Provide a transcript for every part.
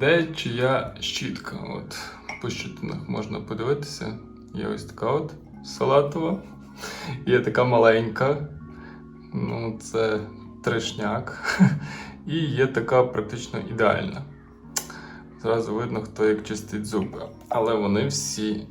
Де чия щітка? От по щитинах можна подивитися. Є ось така от салатова. Є така маленька. Ну, це трешняк. І є така практично ідеальна. Зразу видно, хто як чистить зуби. Але вони всі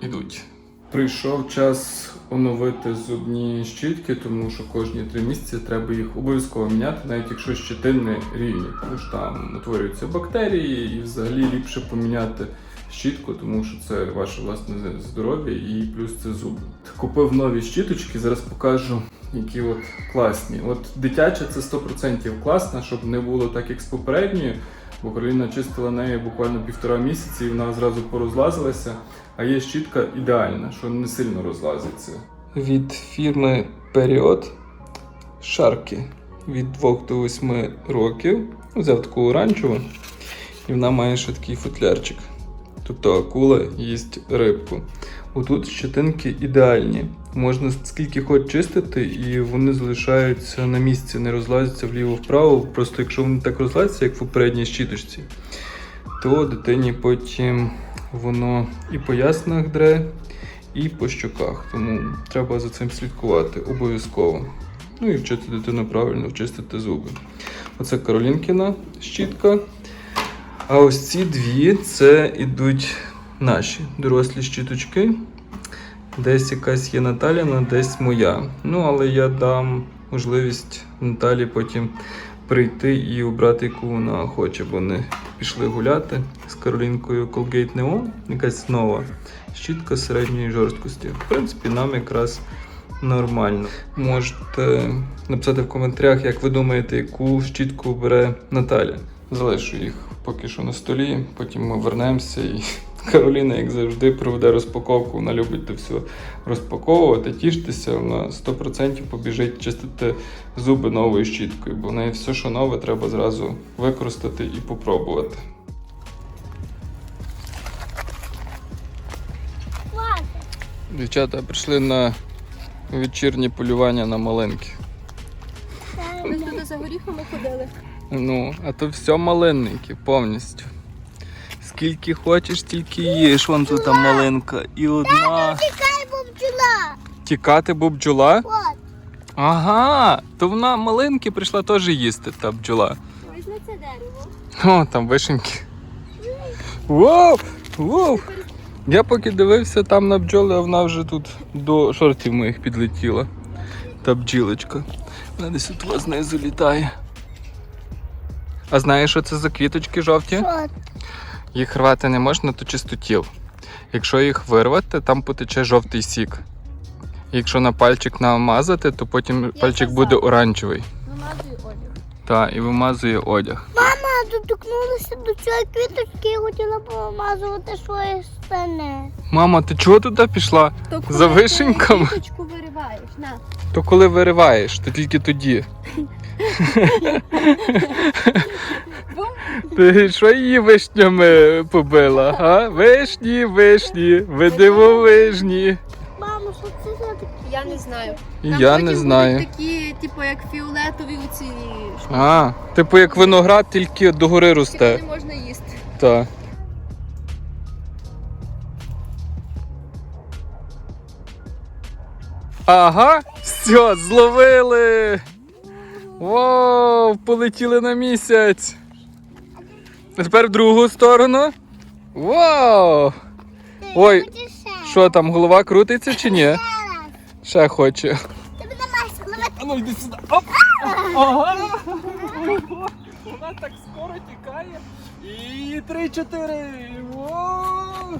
йдуть. Прийшов час оновити зубні щітки, тому що кожні три місяці треба їх обов'язково міняти, навіть якщо щетини рівні, тому що там утворюються бактерії, і взагалі ліпше поміняти щітку, тому що це ваше власне здоров'я і плюс це зуби. Купив нові щіточки, зараз покажу, які от класні. От дитяча це 100% класна, щоб не було так, як з попередньою. Кароліна чистила неї буквально півтора місяці, і вона зразу порозлазилася. А є щітка ідеальна, що не сильно розлазиться. Від фірми Period Шарки від 2 до 8 років. Взяв таку оранжеву, і вона має ще такий футлярчик. Тобто акула їсть рибку. Отут щетинки ідеальні. Можна скільки хоч чистити, і вони залишаються на місці, не розлазяться вліво-вправо. Просто якщо вони так розлазяться, як в попередній щіточці, то дитині потім воно і по яснах дре, і по щоках. Тому треба за цим слідкувати обов'язково. Ну і вчити дитину правильно чистити зуби. Оце Каролінкіна щітка. А ось ці дві це ідуть наші дорослі щіточки. Десь якась є Наталіна, десь моя. Ну, але я дам можливість Наталі потім прийти і обрати, яку вона хоче, бо вони пішли гуляти з Каролінкою Colgate Neon, якась нова щітка середньої жорсткості. В принципі, нам якраз нормально. Можете написати в коментарях, як ви думаєте, яку щітку бере Наталя. Залишу їх поки що на столі, потім ми вернемося і Кароліна, як завжди, проведе розпаковку. Вона любить це все розпаковувати, тіштися. Вона 100% побіжить чистити зуби новою щіткою, бо в неї все, що нове, треба зразу використати і попробувати. Дівчата прийшли на вечірнє полювання на малинки. Ми туди за горіхами ходили. Ну, а то все малинники повністю. Скільки хочеш, стільки їш. Вон тут там малинка. І одна. Чекай, бо бджола. Тікати, бо бджола? От. Ага, то вона малинки прийшла теж їсти, та бджола. Візьми це дерево. О, там вишеньки. Воу! Воу! Я поки дивився там на бджоли, а вона вже тут до шортів моїх підлетіла. Та бджілочка. Вона десь тут знизу літає. А знаєш, що це за квіточки жовті? От. Їх рвати не можна, то чистотіл. Якщо їх вирвати, там потече жовтий сік. Якщо на пальчик намазати, то потім пальчик казала. буде оранжевий. Вимазуй одяг. Та, і вимазує одяг. Мама доторкнулася до цієї квіточки і хотіла помазувати своє стане. Мама, ти чого туди пішла? То За вишеньками? Квіточку вириваєш, на. То коли вириваєш, то тільки тоді. Ти що її вишнями побила? А? Вишні, вишні, ви дивовижні. Мамо, що це за таке? Я не знаю. І Там я потім не будуть знаю. такі, типу, як фіолетові оці штуки. А, типу як виноград, тільки догори Тільки росте. не можна їсти. Так. Ага, все, зловили. Вау, полетіли на місяць. А тепер в другу сторону. Вау! Ой, що там, голова крутиться чи ні? Ще хоче. А ну йди сюди. Оп! Ага! Вона так скоро тікає. І три-чотири. Воу!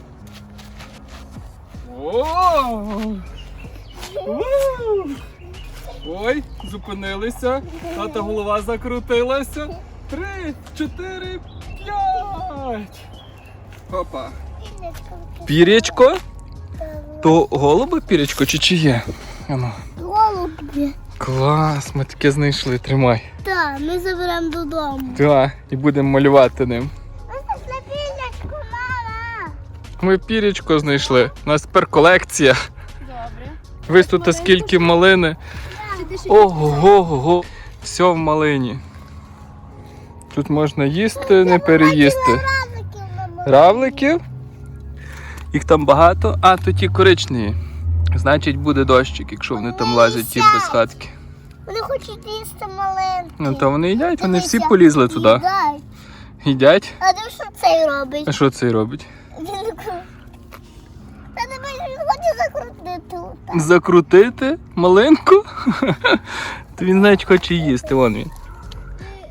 Ой, зупинилися. Тата голова закрутилася. Три, чотири, п'ять. Опа. Пірячко? То голуби пірячко чи чиє? Ану. Голубі. Клас, ми таке знайшли, тримай. Так, ми заберемо додому. Так, і будемо малювати ним. Ми пірічко знайшли. У нас тепер колекція. Добре. Ви тут скільки малини. Чи ти ще Ого-го. Все в малині. Тут можна їсти, не переїсти. Равликів. Їх там багато, а то ті коричневі. Значить, буде дощик, якщо вони там лазять ті без хатки. Вони хочуть їсти маленькі. Ну то вони їдять, вони всі полізли туди. Їдять. А диви, що цей робить? А що цей робить? Він хоче закрутити. Закрутити малинку? То він навіть хоче їсти, вон він.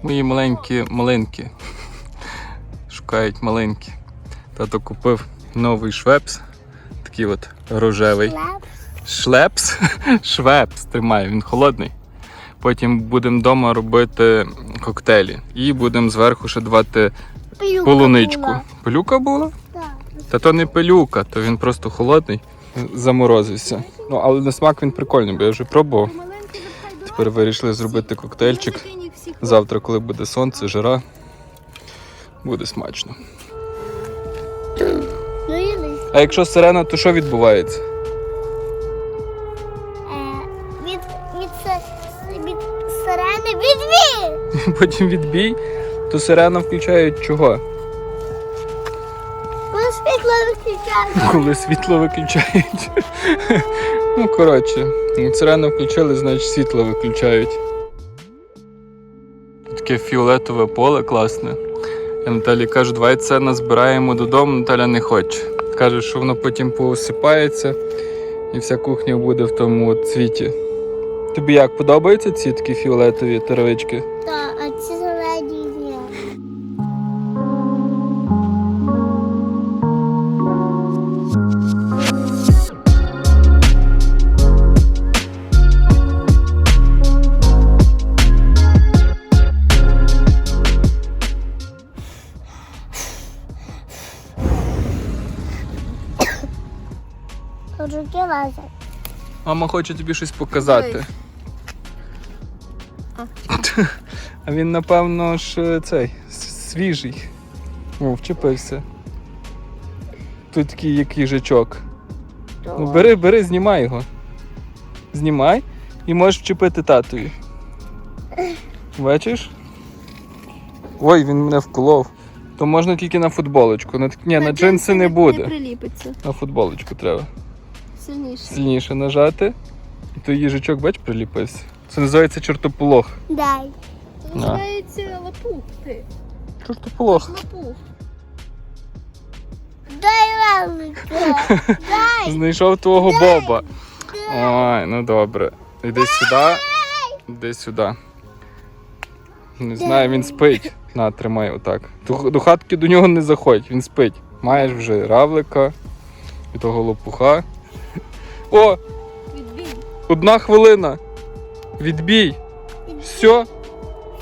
Мої маленькі малинки. Шукають малинки. Тато купив новий швепс. Такий от рожевий. Шлепс. Швепс тримає, він холодний. Потім будемо вдома робити коктейлі. І будемо зверху ще давати Пилюка полуничку. була. Пилюка була? Так. Та то не пилюка, то він просто холодний, заморозився. Ну, але на смак він прикольний, бо я вже пробував. Тепер вирішили зробити коктейльчик. Завтра, коли буде сонце, жара, буде смачно. Ну. А якщо сирена, то що відбувається? Е, від, від, від сирени відвій! Потім відбій, то сирена включають чого? Коли світло виключають. Коли світло виключають. Ну, коротше, як сирену включили, значить світло виключають. Таке фіолетове поле класне. Я Наталі кажу, давай це назбираємо додому, Наталя не хоче. Каже, що воно потім поосипається і вся кухня буде в тому цвіті. Тобі як подобаються ці такі фіолетові травички? Так, Жуки лазять. Мама хоче тобі щось показати. А він, напевно, ж е, цей свіжий. О, вчепився. Тут такий як їжачок. Ну, бери, бери, знімай його. Знімай і можеш вчепити татові. Бачиш? Ой, він мене вколов. То можна тільки на футболочку. На, ні, на, джинси не Не буде. приліпиться. На футболочку треба. Сильніше. Сильніше нажати. І той їжачок, бач, приліпився. Це називається чортополох. Дай. Це називається лапух. Ти. Чортополох. Лапух. Дай. Дай. Знайшов твого Боба. Ой, ну добре. Іди сюди. Іди сюди. Не знаю, він спить. На, тримай отак. До, до хатки до нього не заходь, він спить. Маєш вже равлика і того лопуха. О! Відбій. Одна хвилина. Відбій. Все,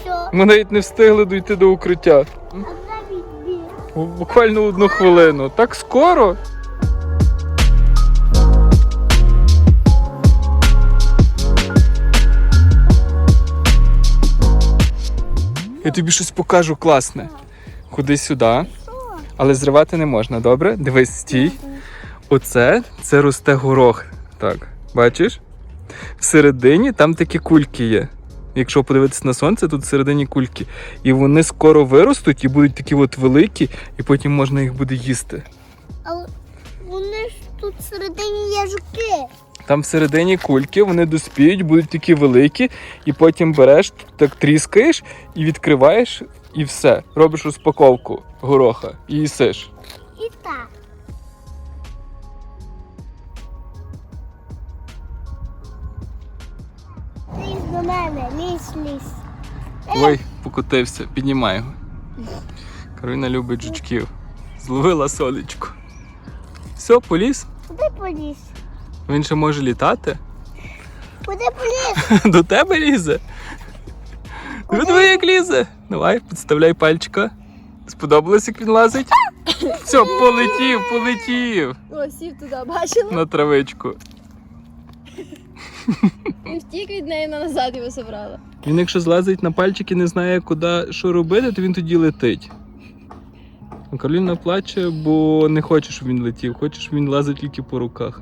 Все. ми навіть не встигли дійти до укриття. Одна відбір. Буквально одну хвилину. Так скоро. Я тобі щось покажу класне. Ходи сюди, але зривати не можна, добре? Дивись, стій. Оце це росте горох. Так, бачиш? Всередині там такі кульки є. Якщо подивитися на сонце, тут всередині кульки. І вони скоро виростуть і будуть такі от великі, і потім можна їх буде їсти. Але вони ж тут всередині є жуки. Там всередині кульки, вони доспіють, будуть такі великі, і потім береш, так тріскаєш і відкриваєш, і все. Робиш розпаковку гороха і їсиш. І так. До мене, лізь, лізь. Ой, покотився, піднімай його. Кароліна любить жучків. Зловила сонечко. Все, поліз. Куди поліз? Він ще може літати. Куди поліз? До тебе лізе. Ну, диви, як лізе. Давай, підставляй пальчика. Сподобалось, як він лазить? Все, полетів, полетів О, сів туди, бачила? на травичку. Він втік від неї на назад його забрала. Він, якщо злазить на пальчик і не знає, куди що робити, то він тоді летить. Кароліна плаче, бо не хоче, щоб він летів, хоче, щоб він лазить тільки по руках.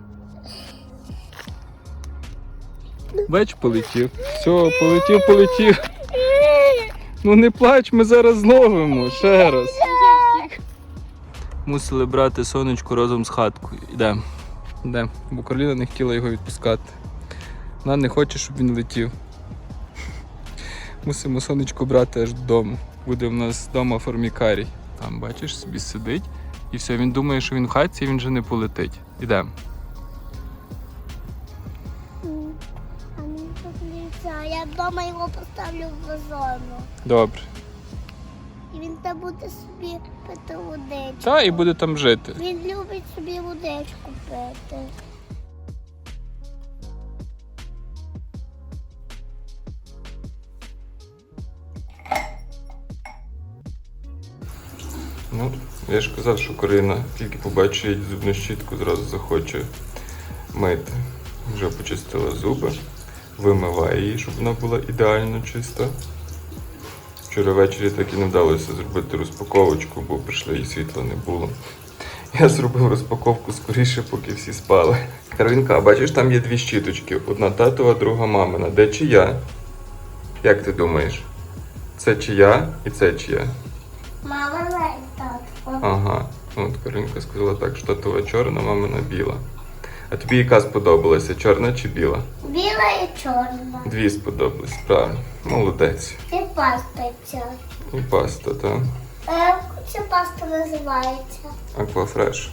Бач, полетів. Все, полетів, полетів. Ну не плач, ми зараз зловимо. Ще раз. Мусили брати сонечко разом з хаткою. Ідемо. Ідемо. Бо Кароліна не хотіла його відпускати. Вона не хоче, щоб він летів. Мусимо сонечко брати аж додому. Буде в нас вдома формікарій. Там, бачиш, собі сидить. І все, він думає, що він в хатці, і він вже не полетить. Ідемо. А мені подивіться, а я вдома його поставлю в вазону. Добре. І він там буде собі пити водичку. Та і буде там жити. Він любить собі водичку пити. Ну, я ж казав, що Карина тільки побачить зубну щітку, зразу захоче мити. Вже почистила зуби, вимиває її, щоб вона була ідеально чиста. Вчора ввечері так і не вдалося зробити розпаковочку, бо прийшли і світла не було. Я зробив розпаковку скоріше, поки всі спали. Каринка, бачиш, там є дві щіточки: одна татова, друга мамина. Де чия? Як ти думаєш? Це чия і це чия? Мама. Ага. От Каринка сказала так, що твоя чорна, мамина біла. А тобі яка сподобалася, чорна чи біла? Біла і чорна. Дві сподобались, правильно. Молодець. І паста ця. І паста, так. А як ця паста називається? Аквафреш.